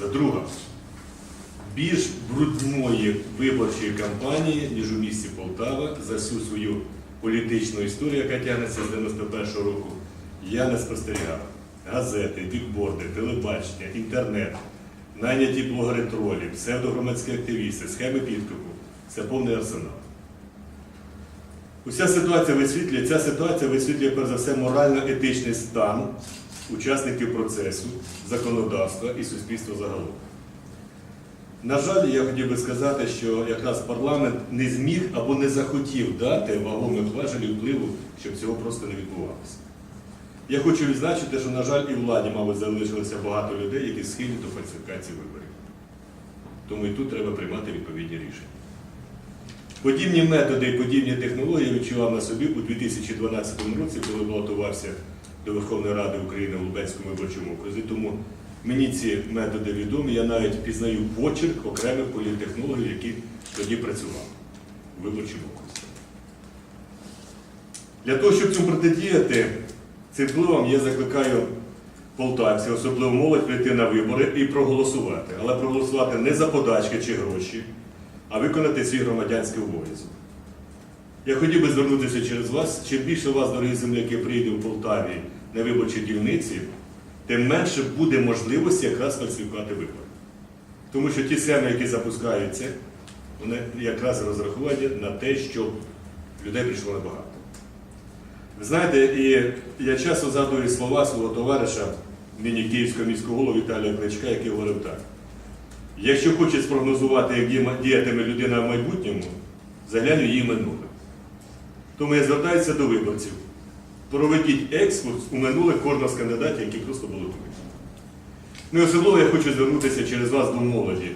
теза. Друга. Більш брудної виборчої кампанії, ніж у місті Полтава, за всю свою політичну історію, яка тягнеться з 91-го року, я не спостерігав. Газети, бікборди, телебачення, інтернет, найняті блогери тролі, псевдогромадські активісти, схеми підкупу це повний арсенал. Уся ситуація висвітлює, ця ситуація висвітлює перш за все морально-етичний стан учасників процесу, законодавства і суспільства загалом. На жаль, я хотів би сказати, що якраз парламент не зміг або не захотів дати вагомих важелів впливу, щоб цього просто не відбувалося. Я хочу відзначити, що, на жаль, і владі, мабуть, залишилося багато людей, які схильні до фальсифікації виборів. Тому і тут треба приймати відповідні рішення. Подібні методи і подібні технології відчував на собі у 2012 році, коли балотувався до Верховної Ради України в Лубенському виборчому окрузі. Тому мені ці методи відомі. Я навіть пізнаю почерк окремих політтехнологів, які тоді працювали у виборчому окрузі. Для того, щоб цьому протидіяти, цим впливом я закликаю полтавців, особливо молодь, прийти на вибори і проголосувати. Але проголосувати не за подачки чи гроші, а виконати свій громадянський обов'язок. Я хотів би звернутися через вас. Чим більше вас, дорогі земляки, прийде в Полтаві на виборчі дільниці, тим менше буде можливості якраз фальсифікувати вибори. Тому що ті схеми, які запускаються, вони якраз розраховані на те, щоб людей прийшло набагато. Ви знаєте, і я часто згадую слова свого товариша, нині Київського міського голови Віталія Кличка, який говорив так. Якщо хоче спрогнозувати, як діятиме людина в майбутньому, заглянь її минуле. Тому я звертаюся до виборців. Проведіть екскурс у минуле кожного з кандидатів, які просто балотують. Ну і особливо я хочу звернутися через вас до молоді.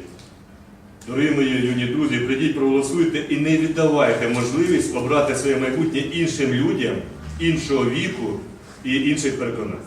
Дорогі мої юні друзі, прийдіть, проголосуйте і не віддавайте можливість обрати своє майбутнє іншим людям, іншого віку і інших переконань.